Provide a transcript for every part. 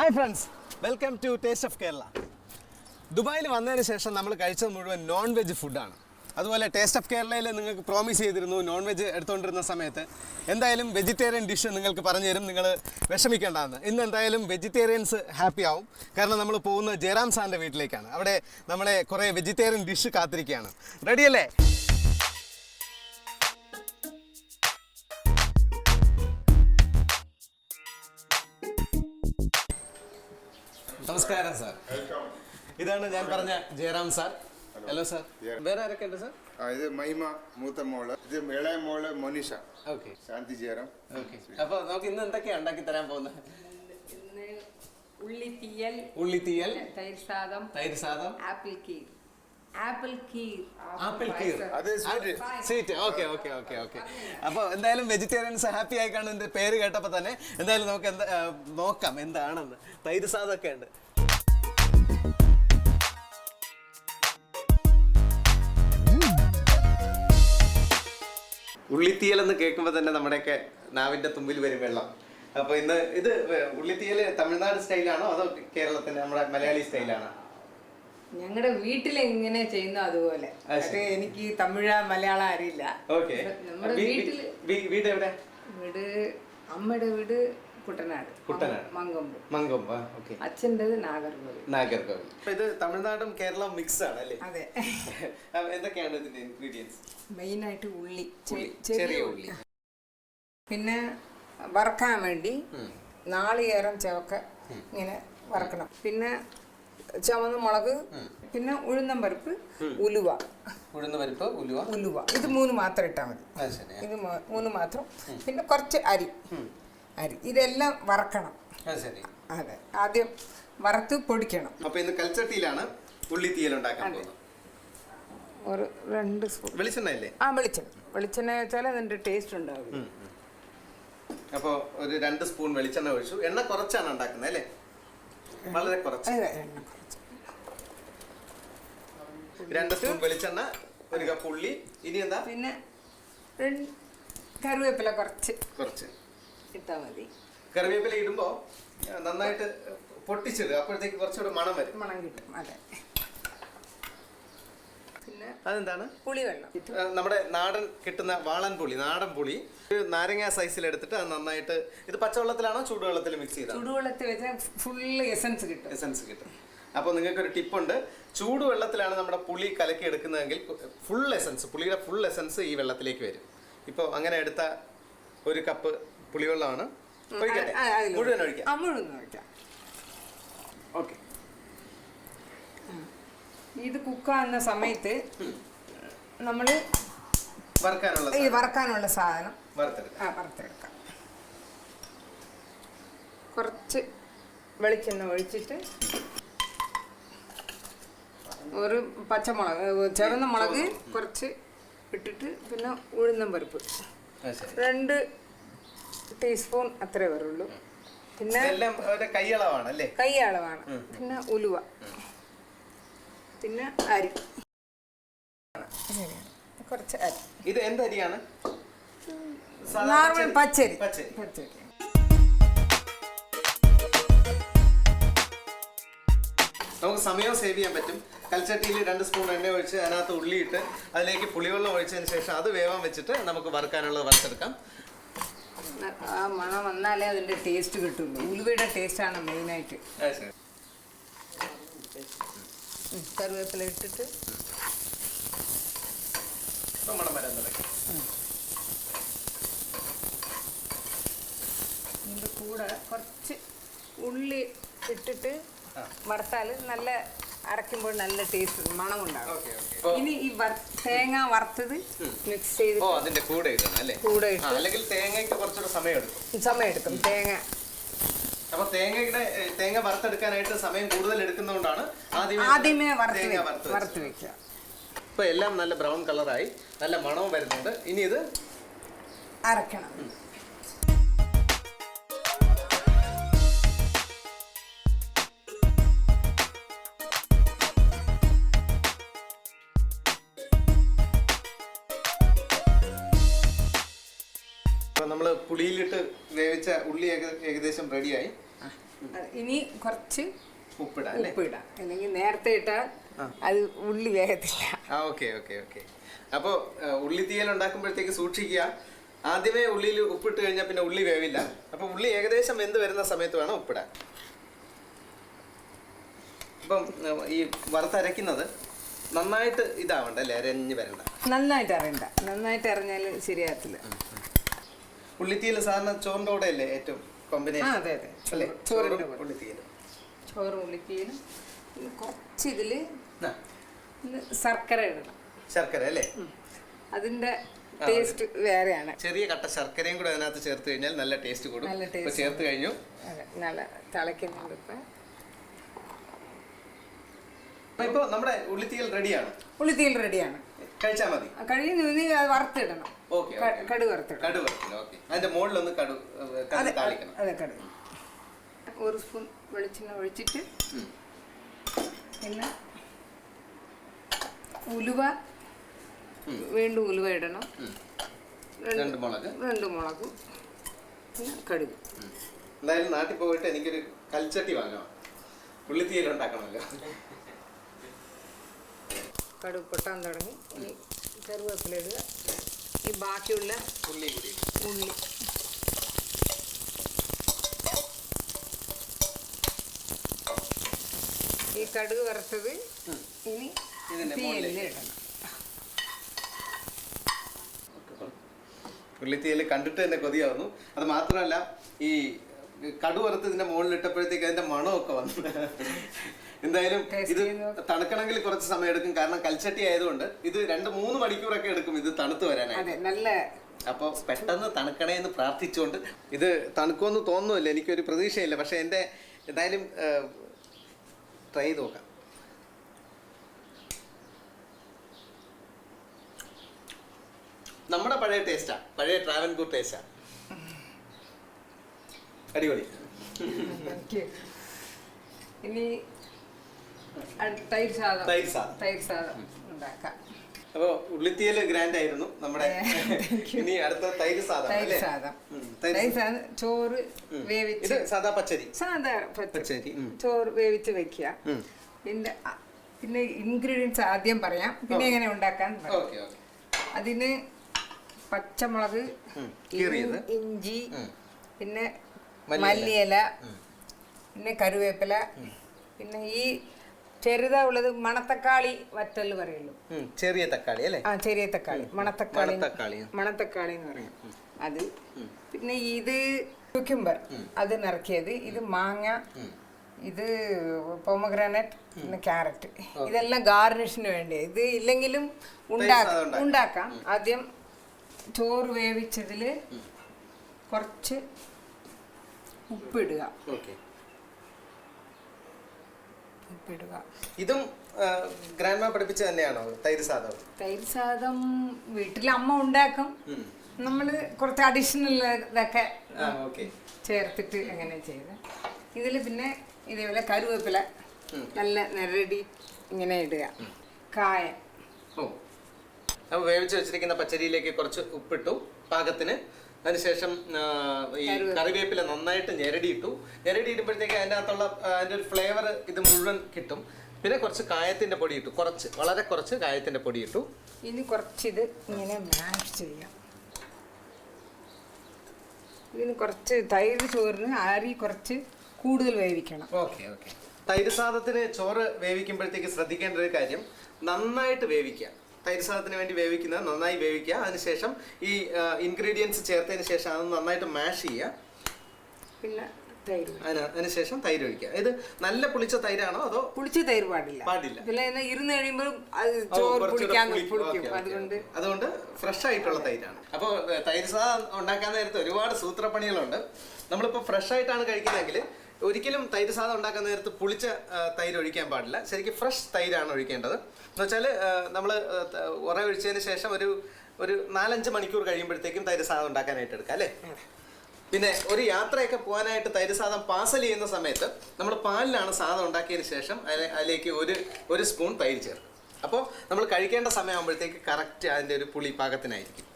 Hi friends welcome to taste of Kerala ദുബായിൽ വന്നതിന് ശേഷം നമ്മൾ കഴിച്ചത് മുഴുവൻ നോൺ വെജ് ഫുഡാണ് അതുപോലെ ടേസ്റ്റ് ഓഫ് കേരളയിൽ നിങ്ങൾക്ക് പ്രോമിസ് ചെയ്തിരുന്നു നോൺ വെജ് എടുത്തുകൊണ്ടിരുന്ന സമയത്ത്. എന്തായാലും വെജിറ്റേറിയൻ ഡിഷ് നിങ്ങൾക്ക് പറഞ്ഞു തരും. നിങ്ങൾ വിഷമിക്കേണ്ടതെന്ന് ഇന്ന് എന്തായാലും വെജിറ്റേറിയൻസ് ഹാപ്പി ആവും. കാരണം നമ്മൾ പോകുന്നത് ജയറാം സാറിന്റെ വീട്ടിലേക്കാണ്. അവിടെ നമ്മളെ കുറേ വെജിറ്റേറിയൻ ഡിഷ് കാത്തിരിക്കുകയാണ്. റെഡിയല്ലേ നമസ്കാരം സാർ ഇതാണ് ഞാൻ പറഞ്ഞ ജയറാം സാർ. ഹലോ സാർ വേറെ ആരൊക്കെ ഉണ്ട് സാർ ആ, ഇത് മഹിമ മൂത്ത മോൾ. ഇത് ഇളയ മോൾ മോനിഷ. ഓക്കെ ശാന്തി ജയറാം. ഓക്കെ അപ്പൊ നമുക്ക് ഇന്ന് എന്തൊക്കെയാണ് ഉണ്ടാക്കി തരാൻ പോകുന്നത്? ഉള്ളിത്തീയൽ ഉള്ളിത്തീയൽ തൈര് സാദം തൈര് sadam. Apple kheer. Apple kheer. Apple kheer. അത് sweet sweet okay okay okay okay അപ്പോൾ എന്തായാലും വെജിറ്റേറിയൻസ് ഹാപ്പി ആയി കാണും. എന്റെ പേര് കേട്ടപ്പോൾ തന്നെ എന്തായാലും നമുക്ക് എന്താ നോക്കാം എന്താണെന്ന്. തൈര് സാദമൊക്കെ ഉണ്ട്. ഉള്ളിത്തീയൽ എന്ന് കേൾക്കുമ്പോൾ തന്നെ നമ്മുടെയൊക്കെ നാവിന്റെ തുമ്പിൽ വരും വെള്ളം. അപ്പോൾ ഇന്ന് ഇത് ഉള്ളിത്തീയൽ തമിഴ്നാട് സ്റ്റൈലാണോ അതോ കേരളത്തിന്റെ നമ്മുടെ മലയാളി സ്റ്റൈലാണോ? ഞങ്ങളുടെ വീട്ടിൽ എങ്ങനെ ചെയ്യുന്നു അതുപോലെ. അത് എനിക്ക് തമിഴ് മലയാളം അറിയില്ല. നമ്മുടെ വീട്ടിൽ വീട് എവിടെ? വീട് അമ്മയുടെ വീട് കുട്ടനാട്. കുട്ടനാട്. മങ്കൊമ്പ്. മങ്കൊമ്പ ഓക്കെ. അച്ഛന്റെത് നാഗർകോവിൽ. നാഗർകോവിൽ. അപ്പൊ ഇത് തമിഴ്നാടും കേരളവും മിക്സ് ആണ് അല്ലേ അതെ എന്തൊക്കെയാണ് ഇതിന്റെ ഇൻഗ്രീഡിയൻസ് മെയിനായിട്ട് ഉള്ളി. ഉള്ളി, ചെറിയ ചെറിയ ഉള്ളി. പിന്നെ വറക്കാൻ വേണ്ടി നാളികേരം ചവക്ക ഇങ്ങനെ വറക്കണം. പിന്നെ ചുവന്ന മുളക് പിന്നെ ഉഴുന്നൻ പരിപ്പ് ഉലുവ. ഉഴുന്ന പരിപ്പ് ഉലുവ. ഉലുവ. ഇത് മൂന്ന് മാത്രം ഇട്ടാൽ മതി. ഇത് മൂന്ന് മാത്രം. പിന്നെ കുറച്ച് അരി. അരി. ഇതെല്ലാം വറക്കണം. അത് ശരി. അതെ. ആദ്യം വറുത്ത് പൊടിക്കണം. അപ്പൊ ഇന്ന് കൽച്ചട്ടിയിലാണ് ഉള്ളി തീയൽ ഉണ്ടാക്കാൻ പോകുന്നത്. ഒരു രണ്ട് സ്പൂൺ വെളിച്ചെണ്ണ അല്ലേ ആ വെളിച്ചെണ്ണ. വെളിച്ചെണ്ണ വെച്ചാൽ അതിന്റെ ടേസ്റ്റ് ഉണ്ടാവും അപ്പോൾ ഒരു രണ്ട് സ്പൂൺ വെളിച്ചെണ്ണ ഒഴിച്ചു. എണ്ണ കുറച്ചാണ് ഉണ്ടാക്കുന്നത് അല്ലേ? വളരെ കുറച്ച്. രണ്ട് സ്പൂൺ വെളിച്ചെണ്ണ ഒരു കപ്പ് ഉള്ളി. ഇനി എന്താ? പിന്നെ കറിവേപ്പില കുറച്ച്. കുറച്ച്. ഇട്ടാൽ മതി. കറിവേപ്പില ഇടുമ്പോ നന്നായിട്ട് പൊട്ടിച്ചിടുക. അപ്പോഴത്തേക്ക് കുറച്ചുകൂടെ മണം വരും. മണം കിട്ടും അതെ. പിന്നെ അതെന്താണ്? പുളിവെള്ളം. നമ്മുടെ നാടൻ കിട്ടുന്ന വാളൻ പുളി നാടൻ പുളി. ഒരു നാരങ്ങ സൈസിൽ എടുത്തിട്ട് അത് നന്നായിട്ട് ഇത് പച്ചവെള്ളത്തിലാണോ ചൂടുവെള്ളത്തിൽ മിക്സ് ചെയ്താൽ ചൂടുവെള്ളത്തിൽ വെച്ചാൽ ഫുള്ള് എസൻസ് കിട്ടും. എസൻസ് കിട്ടും. അപ്പോൾ നിങ്ങൾക്ക് ഒരു ടിപ്പുണ്ട് ചൂടുവെള്ളത്തിലാണ് നമ്മുടെ പുളി കലക്കി എടുക്കുന്നതെങ്കിൽ ഫുൾ എസൻസ് പുളിയുടെ ഫുൾ എസൻസ് ഈ വെള്ളത്തിലേക്ക് വരും. ഇപ്പോൾ അങ്ങനെ എടുത്ത ഒരു കപ്പ് പുളിവെള്ളമാണ് ഒഴിക്കട്ടെ. മുഴുവൻ ഒഴിക്കാം. മുഴുവൻ ഒഴിക്കാം. ഓക്കെ. ഇത് കുക്കാകുന്ന സമയത്ത് നമ്മൾ വറുക്കാനുള്ള ഈ സാധനം. വറക്കാനുള്ള സാധനം വറുത്തെടുക്കാം. ആ വറുത്തെടുക്കാം. കുറച്ച് വെളിച്ചെണ്ണ ഒഴിച്ചിട്ട് ഒരു പച്ചമുളക് ചെറുന്ന ചുവന്ന മുളക് കുറച്ച് ഇട്ടിട്ട് പിന്നെ ഉഴുന്നൻ പരിപ്പ്. രണ്ട് ടീസ്പൂൺ അത്രേ വരുള്ളൂ. പിന്നെ എല്ലാം കൈയളവാണ് അല്ലേ കൈ അളവാണ് പിന്നെ ഉലുവ. പിന്നെ അരി. കുറച്ച് അരി. ഇത് എന്തരിയാണ് നോർമൽ പച്ചരി. പച്ചരി. പച്ചരി. നമുക്ക് സമയം സേവ് ചെയ്യാൻ പറ്റും. കൽച്ചട്ടിയിൽ രണ്ട് സ്പൂൺ എണ്ണ ഒഴിച്ച് അതിനകത്ത് ഉള്ളിയിട്ട് അതിലേക്ക് പുളിവെള്ളം ഒഴിച്ചതിന് ശേഷം അത് വേവാൻ വെച്ചിട്ട് നമുക്ക് വറുക്കാനുള്ളത് വറുത്തെടുക്കാം. ആ മണം വന്നാലേ അതിന്റെ ടേസ്റ്റ് കിട്ടുള്ളൂ. ഉലുവയുടെ ടേസ്റ്റാണ് മെയിനായിട്ട് കറിവേപ്പില ഇട്ടിട്ട്. ഇതിന്റെ കൂടെ കുറച്ച് ഉള്ളി ഇട്ടിട്ട്. വറുത്താൽ നല്ല അരയ്ക്കുമ്പോൾ നല്ല ടേസ്റ്റ് മണം ഉണ്ടാകും ഓക്കെ. ഓക്കെ ഇനി ഈ വർ- തേങ്ങ വറുത്തത് മിക്സ് ഓ ചെയ്ത് അതിന്റെ കൂടെ ഇടണം അല്ലേ? കൂടെ ആ, ഇട്ട് അല്ലെങ്കിൽ തേങ്ങയ്ക്ക് കുറച്ചുകൂടെ സമയം എടുക്കും സമയം എടുക്കും തേങ്ങ. അപ്പൊ തേങ്ങയുടെ ഏ, തേങ്ങ വറുത്തെടുക്കാനായിട്ട് സമയം കൂടുതൽ എടുക്കുന്നതുകൊണ്ടാണ് ആദ്യമേ ആദ്യമേ വറുത്ത് തേങ്ങ വറുത്ത് വറുത്ത് വെക്കുക ഇപ്പൊ എല്ലാം നല്ല ബ്രൗൺ കളറായി നല്ല മണവും വരുന്നുണ്ട്. ഇനി ഇത് അരക്കണം. നമ്മൾ പുളിയിലിട്ട് വേവിച്ച ഉള്ളി ഏകദേശം റെഡിയായി ഇനി കുറച്ച് ഉപ്പിടാം അല്ലേ? ഉപ്പ് ഇടാം അല്ലെങ്കിൽ നേരത്തെ ഇട്ടാൽ അത് ഉള്ളി വേഗത്തില്ല ആ ഓക്കെ ഓക്കെ ഓക്കെ. അപ്പോൾ ഉള്ളിത്തീയൽ ഉണ്ടാക്കുമ്പോഴത്തേക്ക് സൂക്ഷിക്കുക. ആദ്യമേ ഉള്ളിയിൽ ഉപ്പിട്ട് കഴിഞ്ഞാൽ പിന്നെ ഉള്ളി വേവില്ല. അപ്പോൾ ഉള്ളി ഏകദേശം വെന്ത് വരുന്ന സമയത്ത് വേണം ഉപ്പിടാൻ. അപ്പം ഈ വറുത്തരയ്ക്കുന്നത് നന്നായിട്ട് ഇതാവണ്ട അല്ലേ? അരഞ്ഞ് വരണ്ട. നന്നായിട്ട് അറിയണ്ട നന്നായിട്ട് അറിഞ്ഞാൽ ശരിയാകത്തില്ല. ഉള്ളിത്തീയൽ സാധാരണ ചോറിന്റെ കൂടെ അല്ലേ ഏറ്റവും കോമ്പിനേഷൻ അതെ അതെ. അല്ലേ? ചോറിന്റെ. ഉള്ളിത്തീയലും. ചോറ് ഉള്ളിക്കീലും കുറച്ച് ഇതിൽ ആ, ശർക്കര ഇടണം. ശർക്കര അല്ലേ? അതിന്റെ ടേസ്റ്റ് വേറെയാണ്. ചെറിയ കട്ട ശർക്കരയും കൂടെ അതിനകത്ത് ചേർത്ത് കഴിഞ്ഞാൽ നല്ല ടേസ്റ്റ് കൂടും. ഇപ്പൊ ചേർത്ത് കഴിഞ്ഞു. നല്ല തിളയ്ക്കുന്നുണ്ട് ഇപ്പൊ. ഇപ്പൊ നമ്മുടെ ഉള്ളിത്തീയൽ റെഡിയാണ് ഉള്ളിത്തീൽ റെഡിയാണ് കഴിച്ചാൽ മതി. കഴുകി നീ അത് വറുത്തിടണം. ഓക്കെ കടു വറുത്തിടണം. കടു വറുത്തിടണം ഓക്കെ. അതിന്റെ മുകളിലൊന്ന് കടു അതെ താളിക്കണം. അതെ കടു. ഒരു സ്പൂൺ വെളിച്ചെണ്ണ ഒഴിച്ചിട്ട്. പിന്നെ ഉലുവ. വീണ്ടും ഉലുവ ഇടണം. രണ്ട് മുളക്. രണ്ട് മുളക്. പിന്നെ കടുക്. എന്തായാലും നാട്ടിൽ പോയിട്ട് എനിക്കൊരു കൽച്ചട്ടി വാങ്ങാം ഉള്ളിത്തീയൽ ഉണ്ടാക്കണമല്ലോ. കടുക് പൊട്ടാൻ തുടങ്ങി. ഇനി കറിവേപ്പില ഇടുക. ഈ ബാക്കിയുള്ള ഉള്ളി കൂടി ഉള്ളി. ഈ കടുക് വറുത്തത് ഇനി. ഇടണം. ഉള്ളിത്തീയൽ കണ്ടിട്ട് തന്നെ കൊതിയാവുന്നു. അത് മാത്രമല്ല ഈ കടുവറുത്ത് ഇതിന്റെ മുകളിൽ ഇട്ടപ്പോഴത്തേക്ക് അതിന്റെ മണമൊക്കെ വന്നു. എന്തായാലും ഇത് തണുക്കണമെങ്കിൽ കുറച്ച് സമയം എടുക്കും. കാരണം കൽച്ചട്ടി ആയതുകൊണ്ട് ഇത് രണ്ട് മൂന്ന് മണിക്കൂറൊക്കെ എടുക്കും ഇത് തണുത്ത് വരാനായിട്ട്. നല്ല അപ്പോൾ പെട്ടെന്ന് തണുക്കണേ എന്ന് പ്രാർത്ഥിച്ചുകൊണ്ട് ഇത് തണുക്കുമെന്ന് തോന്നുന്നില്ല. എനിക്കൊരു പ്രതീക്ഷയില്ല. പക്ഷെ എന്റെ എന്തായാലും ട്രൈ ചെയ്ത് നോക്കാം. നമ്മുടെ പഴയ ടേസ്റ്റാ പഴയ ട്രാവൻകൂർ ടേസ്റ്റാ അടിപൊളി. ഇനി തൈര് സാദം തൈര് സാദം. തൈര് സാദം ഉണ്ടാക്കാം. അപ്പോൾ ഉള്ളിത്തീയൽ ഗ്രാൻഡ് ആയിരുന്നു നമ്മുടെ ഇനി അടുത്ത തൈര് സാദം തൈര് ഉം, തൈര് സാദം ചോറ് വേവിച്ച് സാദാ പച്ചരി. സാധാ പച്ച- പച്ചരി ചോറ് വേവിച്ച് വെക്കുക. പിന്നെ പിന്നെ ഇൻഗ്രീഡിയൻസ് ആദ്യം പറയാം. പിന്നെ എങ്ങനെ ഉണ്ടാക്കാൻ അതിന് പച്ചമുളക്. ഇഞ്ചി പിന്നെ. മല്ലിയില. പിന്നെ കറിവേപ്പില പിന്നെ ഈ ചെറുതാ ഉള്ളത് മണത്തക്കാളി വറ്റൽ പറയുള്ളൂ. ചെറിയ തക്കാളി അല്ലേ? ആ ചെറിയ തക്കാളി. മണത്തക്കാളി മണത്തക്കാളി. മണത്തക്കാളി എന്ന് പറയും. അത് പിന്നെ ഇത് ക്യുക്കുംബർ അത് നിറക്കിയത് ഇത് മാങ്ങ ഇത് പൊമഗ്രാനറ്റ് പിന്നെ ക്യാരറ്റ് ഇതെല്ലാം ഗാർണിഷിന് വേണ്ടി ഇത് ഇല്ലെങ്കിലും ഉണ്ടാക്കാം. ഉണ്ടാക്കാം. ആദ്യം ചോറ് വേവിച്ചതിൽ കുറച്ച് ഉപ്പിടുക ഓക്കെ. ഉപ്പിടുക ഇതും ഗ്രാൻഡ്മ പഠിപ്പിച്ച തന്നെയാണോ? തൈര് സാദം തൈര് സാദം വീട്ടിൽ അമ്മ ഉണ്ടാക്കും. നമ്മൾ കുറച്ച് അഡീഷണൽ ഇതൊക്കെ ചേർത്തിട്ട് അങ്ങനെ ചെയ്ത്. ഇതിൽ പിന്നെ ഇതേപോലെ കരുവേപ്പില നല്ല നിരടി ഇങ്ങനെ ഇടുക. കായ. ഓ. വേവിച്ച് വെച്ചിരിക്കുന്ന പച്ചരിയിലേക്ക് കുറച്ച് ഉപ്പിട്ടു പാകത്തിന്. അതിനുശേഷം ഈ കറിവേപ്പില. നന്നായിട്ട് ഞെരടിയിട്ടു. ഞെരടിയിടുമ്പോഴത്തേക്ക് അതിന്റെ അകത്തുള്ള അതിന്റെ ഒരു ഫ്ലേവർ ഇത് മുഴുവൻ കിട്ടും. പിന്നെ കുറച്ച് കായത്തിന്റെ പൊടി ഇട്ടു കുറച്ച് വളരെ കുറച്ച് കായത്തിന്റെ പൊടി ഇട്ടു ഇനി കുറച്ചിത് ഇങ്ങനെ മാഷ് ചെയ്യാം. ഇതിന് കുറച്ച് തൈര് ചോറിന് അരി കുറച്ച് കൂടുതൽ വേവിക്കണം. Okay okay. തൈര് സാദത്തിന് ചോറ് വേവിക്കുമ്പോഴത്തേക്ക് ശ്രദ്ധിക്കേണ്ട ഒരു കാര്യം നന്നായിട്ട് വേവിക്കുക. തൈര് സാധനത്തിന് വേണ്ടി വേവിക്കുന്നത് നന്നായി വേവിക്കുക. അതിനുശേഷം ഈ ഇൻഗ്രീഡിയൻസ് ചേർത്തതിന് ശേഷം അത് നന്നായിട്ട് മാഷ് ചെയ്യുക. പിന്നെ അതിനുശേഷം തൈര് ഒഴിക്കുക. ഇത് നല്ല പുളിച്ച തൈരാണോ അതോ പുളിച്ച തൈര് പാടില്ല. പാടില്ല. പിന്നെ ഇരുന്ന് കഴിയുമ്പോഴും അതുകൊണ്ട് അതുകൊണ്ട് ഫ്രഷ് ആയിട്ടുള്ള തൈരാണ്. അപ്പോൾ തൈര് സാധനം ഉണ്ടാക്കാൻ നേരത്തെ ഒരുപാട് സൂത്രപ്പണികളുണ്ട്. നമ്മളിപ്പോൾ ഫ്രഷ് ആയിട്ടാണ് കഴിക്കുന്നതെങ്കിൽ ഒരിക്കലും തൈര് സാധനം ഉണ്ടാക്കാൻ നേരത്ത് പുളിച്ച തൈര് ഒഴിക്കാൻ പാടില്ല. ശരിക്കും ഫ്രഷ് തൈരാണ് ഒഴിക്കേണ്ടത്. എന്ന് വെച്ചാൽ നമ്മൾ ഉറ ഒഴിച്ചതിന് ശേഷം ഒരു ഒരു നാലഞ്ച് മണിക്കൂർ കഴിയുമ്പോഴത്തേക്കും തൈര് സാധനം ഉണ്ടാക്കാനായിട്ട് എടുക്കാം അല്ലേ? പിന്നെ ഒരു യാത്രയൊക്കെ പോകാനായിട്ട് തൈര് സാധനം പാസൽ ചെയ്യുന്ന സമയത്ത് നമ്മൾ പാലിലാണ് സാധനം ഉണ്ടാക്കിയതിന് ശേഷം അതിലെ അതിലേക്ക് ഒരു ഒരു സ്പൂൺ തൈര് ചേർക്കും. അപ്പോൾ നമ്മൾ കഴിക്കേണ്ട സമയമാകുമ്പോഴത്തേക്ക് കറക്റ്റ് അതിന്റെ ഒരു പുളി പാകത്തിനായിരിക്കും.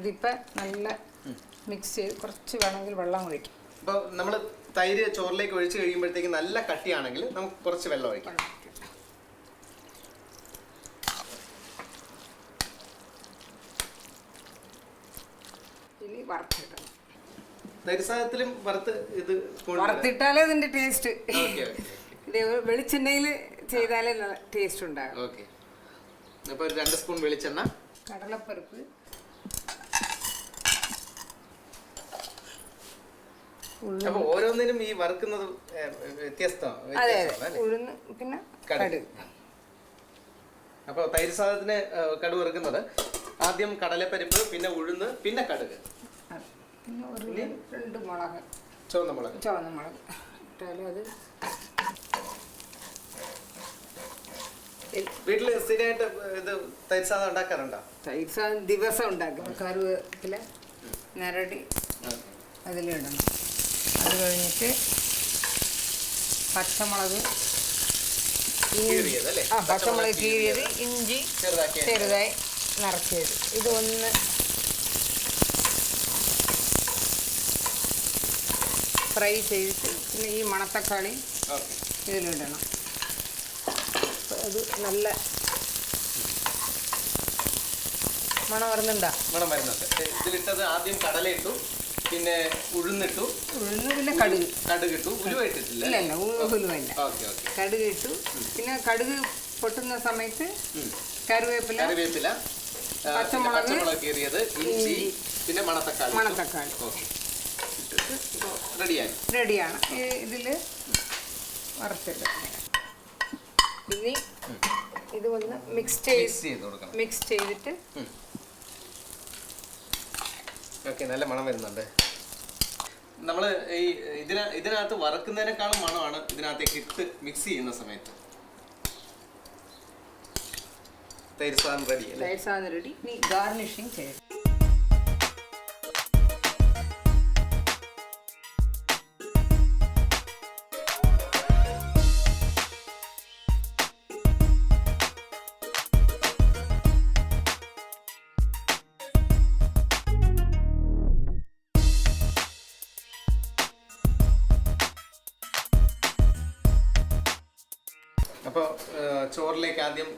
ഇതിപ്പോൾ നല്ല മിക്സ് ചെയ്ത് കുറച്ച് വേണമെങ്കിൽ വെള്ളം ഒഴിക്കും. അപ്പോൾ നമ്മൾ തൈര് ചോറിലേക്ക് ഒഴിച്ച് കഴിയുമ്പോഴത്തേക്ക് നല്ല കട്ടിയാണെങ്കിൽ നമുക്ക് കുറച്ച് വെള്ളം ഒഴിക്കാം. ഇനി വറുത്തിടണം. തൈര് വറുത്ത് ഇത് വറുത്തിട്ടാലേ ഇതിന്റെ ടേസ്റ്റ്. വെളിച്ചെണ്ണയിൽ ചെയ്താലേ ടേസ്റ്റ് ഉണ്ടാകും ഓക്കെ. അപ്പോൾ രണ്ട് സ്പൂൺ വെളിച്ചെണ്ണ. കടലപ്പരിപ്പ് അപ്പോൾ ഓരോന്നിനും ഈ വറുക്കുന്നത് വ്യത്യസ്തമാണ് വ്യത്യസ്തം അതെ അതെ. അല്ലേ? ഉഴുന്ന് പിന്നെ കടുക്. അപ്പൊ തൈര് സാധനത്തിന് കടുക് വറുക്കുന്നത്. ആദ്യം കടലപ്പരിപ്പ് പിന്നെ ഉഴുന്ന് പിന്നെ കടുക്. പിന്നെ ഒരു രണ്ട് മുളക്. ചുവന്ന മുളക്. ചുവന്ന മുളക്. ഇട്ടാലും അത് വീട്ടിൽ സ്ഥിരമായിട്ട് ഇത് തൈര് സാധനം ഉണ്ടാക്കാറുണ്ടോ? തൈര് സാധനം ദിവസം ഉണ്ടാക്കും. കറുവേപ്പില നരടി അതിലിടണം. അത് കഴിഞ്ഞിട്ട് പച്ചമുളക്? ആ പച്ചമുളക് കീറിയത് ഇഞ്ചി ചെറുതായി നിറച്ചത്. ഇത് ഒന്ന് ഫ്രൈ ചെയ്തിട്ട് പിന്നെ ഈ മണത്തക്കാളി ഇതിലിടണം. അത് നല്ല മണം വരുന്നുണ്ടോ? മണം വരുന്നുണ്ട്. ഇതിലിട്ടത് ആദ്യം കടല ഇട്ടു പിന്നെ ഉഴുന്നിട്ടു. ഉഴുന്ന് പിന്നെ കടുക്. കടുക് ഇട്ടു. ഉലുവ ഇട്ടിട്ടില്ല. ഇല്ല ഇല്ല ഉലുവല്ല ഓക്കെ ഓക്കെ കടുക് ഇട്ടു. പിന്നെ കടുക് പൊട്ടുന്ന സമയത്ത് കറിവേപ്പില കറിവേപ്പില പച്ചമുളക്, പച്ചമുളക് കീറിയത് ഇഞ്ചി പിന്നെ മണത്തക്കാളി മണത്തക്കാളി. ഓക്കെ. റെഡിയാണ്. റെഡിയാണ് ഇതിൽ വറുത്തിടുക ഇനി ഇത് ഒന്ന് മിക്സ് ചെയ്ത് മിക്സ് ചെയ്തിട്ട് ഓക്കെ നല്ല മണം വരുന്നുണ്ട്. നമ്മൾ ഈ ഇതിന ഇതിനകത്ത് വറക്കുന്നതിനേക്കാളും മണമാണ് ഇതിനകത്തേക്ക് ഇട്ട് മിക്സ് ചെയ്യുന്ന സമയത്ത്. തൈര് സാധനം റെഡി അല്ലേ? തൈര് സാധനം റെഡി ഇനി ഗാർണിഷിങ് ചെയ്യണം ചോറിലേക്ക് ആദ്യം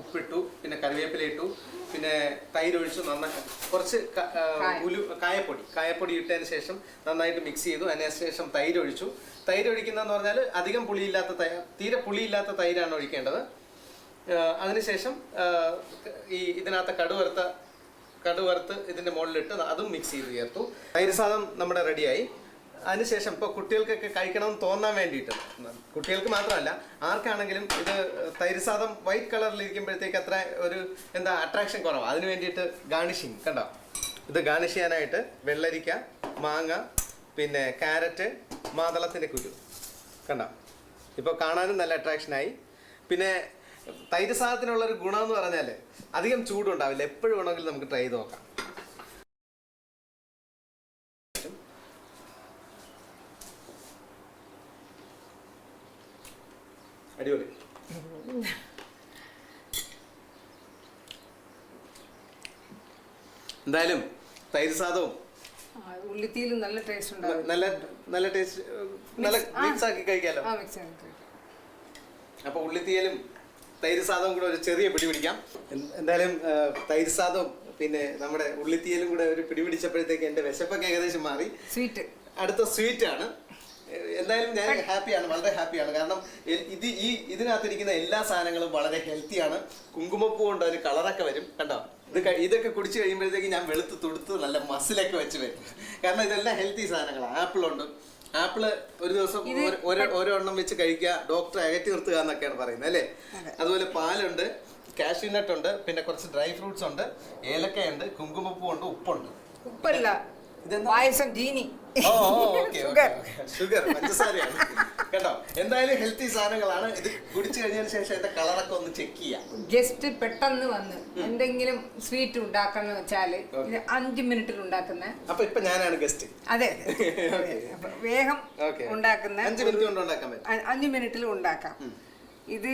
ഉപ്പിട്ടു പിന്നെ കറിവേപ്പില ഇട്ടു പിന്നെ തൈര് ഒഴിച്ചു നന്നായി കുറച്ച് ഉലു കായപ്പൊടി കായപ്പൊടി ഇട്ടതിന് ശേഷം നന്നായിട്ട് മിക്സ് ചെയ്തു അതിന് ശേഷം തൈര് തൈരൊഴിക്കുന്നതെന്ന് പറഞ്ഞാൽ അധികം പുളിയില്ലാത്ത തൈ തീരെ പുളിയില്ലാത്ത തൈരാണ് ഒഴിക്കേണ്ടത്. അതിനുശേഷം ഈ ഇതിനകത്ത് കടുവറുത്ത കടുവറുത്ത് ഇതിന്റെ മുകളിലിട്ട് അതും മിക്സ് ചെയ്ത് ചേർത്തു. തൈര് സാധനം നമ്മുടെ റെഡിയായി അതിനുശേഷം ഇപ്പോൾ കുട്ടികൾക്കൊക്കെ കഴിക്കണമെന്ന് തോന്നാൻ വേണ്ടിയിട്ട്. കുട്ടികൾക്ക് മാത്രമല്ല ആർക്കാണെങ്കിലും ഇത് തൈര് സാദം വൈറ്റ് കളറിൽ ഇരിക്കുമ്പോഴത്തേക്ക് അത്ര ഒരു എന്താ അട്രാക്ഷൻ കുറവാണ് അതിന് വേണ്ടിയിട്ട് ഗാർണിഷിങ് കണ്ടോ? ഇത് ഗാർണിഷ് ചെയ്യാനായിട്ട് വെള്ളരിക്ക മാങ്ങ പിന്നെ ക്യാരറ്റ് മാതളത്തിന്റെ കുരു. കണ്ടോ? ഇപ്പോൾ കാണാനും നല്ല അട്രാക്ഷനായി പിന്നെ തൈര് സാധനത്തിനുള്ള ഒരു ഗുണം എന്ന് പറഞ്ഞാൽ അധികം ചൂടുണ്ടാവില്ല. എപ്പോഴും വേണമെങ്കിലും നമുക്ക് ട്രൈ ചെയ്ത് നോക്കാം. അടിപൊളി. എന്തായാലും തൈര് സാധവും ഉള്ളിത്തീലും നല്ല ടേസ്റ്റ് ഉണ്ടാവും. നല്ല നല്ല ടേസ്റ്റ് നല്ല മിക്സ് ആക്കി കഴിക്കാലോ? അപ്പൊ ഉള്ളിത്തീയലും തൈര് സാധവും കൂടെ ഒരു ചെറിയ പിടി പിടിക്കാം. എന്തായാലും തൈര് സാധവും പിന്നെ നമ്മുടെ ഉള്ളിത്തീയലും കൂടെ ഒരു പിടി പിടിച്ചപ്പോഴത്തേക്ക് എന്റെ വിശപ്പൊക്കെ ഏകദേശം മാറി. സ്വീറ്റ് അടുത്ത സ്വീറ്റ് ആണ്. എന്തായാലും ഞാൻ ഹാപ്പിയാണ് വളരെ ഹാപ്പിയാണ്. കാരണം ഇത് ഈ ഇതിനകത്തിരിക്കുന്ന എല്ലാ സാധനങ്ങളും വളരെ ഹെൽത്തിയാണ് കുങ്കുമപ്പൂ കൊണ്ട് അതിന് കളറൊക്കെ വരും കണ്ടോ? ഇത് ഇതൊക്കെ കുടിച്ചു കഴിയുമ്പോഴത്തേക്ക് ഞാൻ വെളുത്ത് തുടുത്ത് നല്ല മസിലൊക്കെ വെച്ച് വരും. കാരണം ഇതെല്ലാം ഹെൽത്തി സാധനങ്ങളാണ് ആപ്പിൾ ഉണ്ട്. ആപ്പിൾ ഒരു ദിവസം ഒരു- ഒരു എണ്ണം വെച്ച് കഴിക്കുക ഡോക്ടർ അകറ്റി നിർത്തുക എന്നൊക്കെയാണ് പറയുന്നത് അല്ലേ? അതുപോലെ പാലുണ്ട് കാഷ്യൂ നട്ട് ഉണ്ട് പിന്നെ കുറച്ച് ഡ്രൈ ഫ്രൂട്ട്സ് ഉണ്ട് ഏലക്കയുണ്ട് കുങ്കുമപ്പൂ ഉണ്ട് ഉപ്പുണ്ട്. ഉപ്പല്ല? പായസം ജീനി ഷുഗർ ഷുഗർ പഞ്ചസാരയാണ്. കേട്ടോ എന്തായാലും ഹെൽത്തി സാധനങ്ങളാണ്. ഇത് കുടിച്ചു കഴിഞ്ഞതിന് ശേഷം എന്റെ കളറൊക്കെ ഒന്ന് ചെക്ക് ചെയ്യാം. ഗസ്റ്റ് പെട്ടെന്ന് വന്ന് എന്തെങ്കിലും സ്വീറ്റ് ഉണ്ടാക്കാന്ന് വെച്ചാൽ ഇത് അഞ്ച് മിനിറ്റിൽ ഉണ്ടാക്കുന്ന അപ്പൊ ഇപ്പൊ ഞാനാണ് ഗസ്റ്റ് അതെ. അപ്പൊ വേഗം ഉണ്ടാക്കുന്ന അഞ്ച് മിനിറ്റ് കൊണ്ട് ഉണ്ടാക്കാൻ പറ്റും. അഞ്ച് മിനിറ്റിൽ ഉണ്ടാക്കാം. ഇത്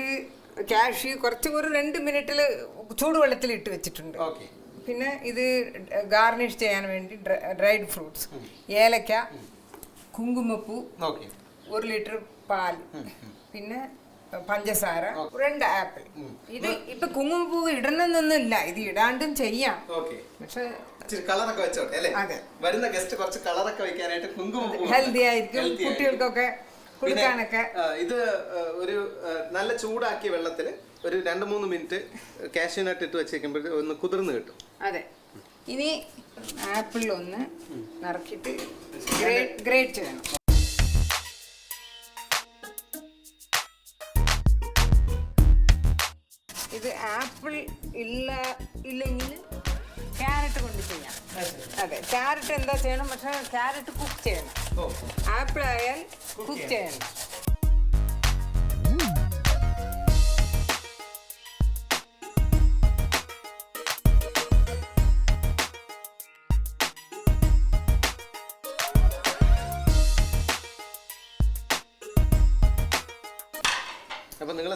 കാഷ്യൂ കുറച്ച് ഒരു രണ്ട് മിനിറ്റിൽ ചൂടുവെള്ളത്തിൽ ഇട്ട് വെച്ചിട്ടുണ്ട്. ഓക്കെ പിന്നെ ഇത് ഗാർണിഷ് ചെയ്യാൻ വേണ്ടി ഡ്രൈഡ് ഫ്രൂട്ട്സ് ഏലക്ക കുങ്കുമപ്പൂ ഒരു ലിറ്റർ പാൽ പിന്നെ പഞ്ചസാര രണ്ട് ആപ്പിൾ. ഇത് ഇപ്പൊ കുങ്കുമപ്പൂ ഇടണമെന്നൊന്നുമില്ല. ഇത് ഇടാണ്ടും ചെയ്യാം. പക്ഷെ ഇച്ചിരി കളറൊക്കെ വെച്ചോട്ടെ അല്ലേ? വരുന്ന ഗസ്റ്റ് കുറച്ച് കളറൊക്കെ വെക്കാനായിട്ട് കുങ്കുമപ്പൂ ഹെൽത്തി ആയിരിക്കും. കുട്ടികൾക്കൊക്കെ കൊടുക്കാനൊക്കെ. ഇത് ഒരു നല്ല ചൂടാക്കിയ വെള്ളത്തിൽ ഒരു രണ്ട് മൂന്ന് മിനിറ്റ് കാഷ്യൂ നട്ട് ഇട്ട് വെച്ചേക്കുമ്പോഴത്തേക്ക് ഒന്ന് കുതിർന്ന് കിട്ടും. അതെ. ഇനി ആപ്പിൾ ഒന്ന് നിറക്കിയിട്ട് ഗ്രേറ്റ് ഗ്രേറ്റ് ചെയ്യണം. ഇത് ആപ്പിൾ ഇല്ല ഇല്ലെങ്കിൽ ക്യാരറ്റ് കൊണ്ട് ചെയ്യാം. അതെ ക്യാരറ്റ് എന്താ ചെയ്യണം? പക്ഷെ ക്യാരറ്റ് കുക്ക് ചെയ്യണം. ആപ്പിൾ ആയാൽ കുക്ക് ചെയ്യണം.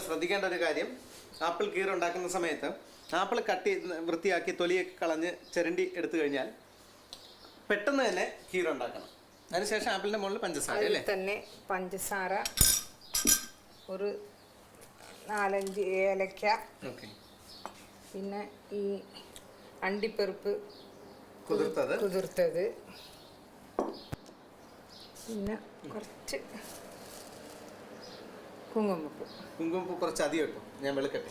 ശ്രദ്ധിക്കേണ്ട ഒരു കാര്യം. ആപ്പിൾ കീർ ഉണ്ടാക്കുന്ന സമയത്ത് ആപ്പിൾ കട്ട് ചെയ്ത് വൃത്തിയാക്കി തൊലിയൊക്കെ കളഞ്ഞ് ചിരണ്ടി എടുത്തു കഴിഞ്ഞാൽ പെട്ടെന്ന് തന്നെ കീർ ഉണ്ടാക്കണം. അതിനുശേഷം ആപ്പിളിന്റെ മുകളിൽ പഞ്ചസാര അല്ലേ? തന്നെ പഞ്ചസാര ഒരു നാലഞ്ച് ഏലക്ക. ഓക്കെ. പിന്നെ ഈ അണ്ടിപ്പരിപ്പ് കുതിർത്തത്. കുതിർത്തത്. പിന്നെ കുറച്ച് കുങ്കുമപ്പൂ. കുങ്കുമപ്പൂ കുറച്ച് അധികം ഇട്ടു. ഞാൻ വെളുക്കട്ടെ.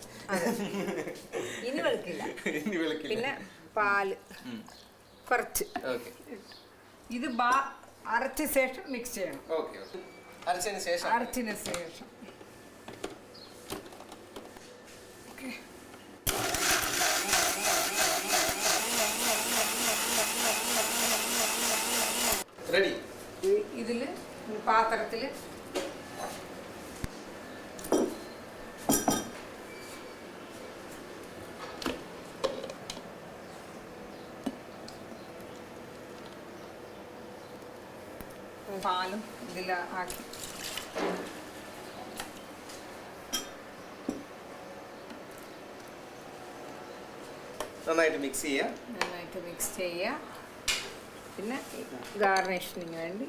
ഇനി വെളുക്കില്ല. ഇനി വെളുക്കില്ല. പിന്നെ പാൽ. കുറച്ച്. ഓക്കെ. ഇത് ബാ അരച്ച ശേഷം മിക്സ് ചെയ്യണം. ഓക്കെ അരച്ചതിന് ശേഷം. അരച്ചതിന് ശേഷം. റെഡി ഇതിൽ പാത്രത്തിൽ പാലും ഇതിൽ ആക്കി. നന്നായിട്ട് മിക്സ് ചെയ്യുക. നന്നായിട്ട് മിക്സ് ചെയ്യുക. പിന്നെ ഗാർണിഷിന് വേണ്ടി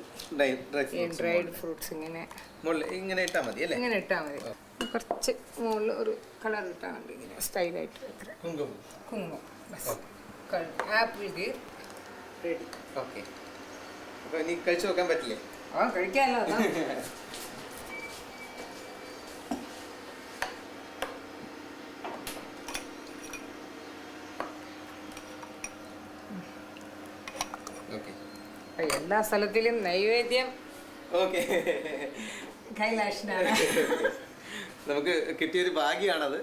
ഡ്രൈഡ് ഫ്രൂട്ട്സ് ഇങ്ങനെ മുകളിൽ ഇങ്ങനെ ഇട്ടാൽ മതി അല്ലേ? ഇങ്ങനെ ഇട്ടാൽ മതി. കുറച്ച് മുകളിൽ ഒരു കളർ ഇട്ടാൽ മതി ഇങ്ങനെ സ്റ്റൈലായിട്ട് വെക്കുക കുങ്കുമം. Apple kheer ready okay. അപ്പോൾ ഇനി കഴിച്ചു നോക്കാൻ പറ്റില്ലേ? ആ കഴിക്കാമല്ലോ അതാ. ഓക്കെ. അപ്പൊ എല്ലാ സ്ഥലത്തിലും നൈവേദ്യം ഓക്കെ. കൈലാഷിനാണ്. നമുക്ക് കിട്ടിയൊരു ഭാഗ്യമാണത്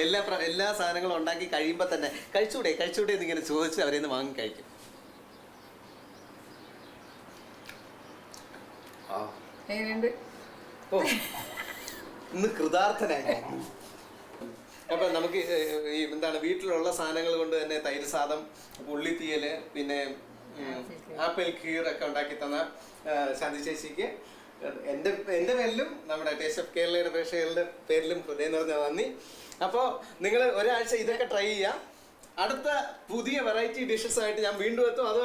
എല്ലാ പ്ര- എല്ലാ സാധനങ്ങളും ഉണ്ടാക്കി കഴിയുമ്പോൾ തന്നെ കഴിച്ചൂടെ കഴിച്ചൂടെ എന്നിങ്ങനെ ചോദിച്ച് അവരെ നിന്ന് വാങ്ങി കഴിക്കും ആ. എങ്ങനെയുണ്ട്? ഓ ഇന്ന് കൃതാർത്ഥനായി ഞാൻ. അപ്പൊ നമുക്ക് ഈ എന്താണ് വീട്ടിലുള്ള സാധനങ്ങൾ കൊണ്ട് തന്നെ തൈര് സാദം ഉള്ളിത്തീയൽ പിന്നെ ആപ്പിൾ കീർ. ഒക്കെ ഉണ്ടാക്കി തന്ന ശാന്തി ചേച്ചിക്ക് എന്റെ എന്റെ പേരിലും നമ്മുടെ ടേസ്റ്റ് ഓഫ് കേരളയുടെ പ്രേക്ഷകരുടെ പേരിലും ഹൃദയം നിറഞ്ഞ നന്ദി. അപ്പോൾ നിങ്ങൾ ഒരാഴ്ച ഇതൊക്കെ ട്രൈ ചെയ്യുക അടുത്ത പുതിയ വെറൈറ്റി ഡിഷസ് ആയിട്ട് ഞാൻ വീണ്ടും എത്തും. അത്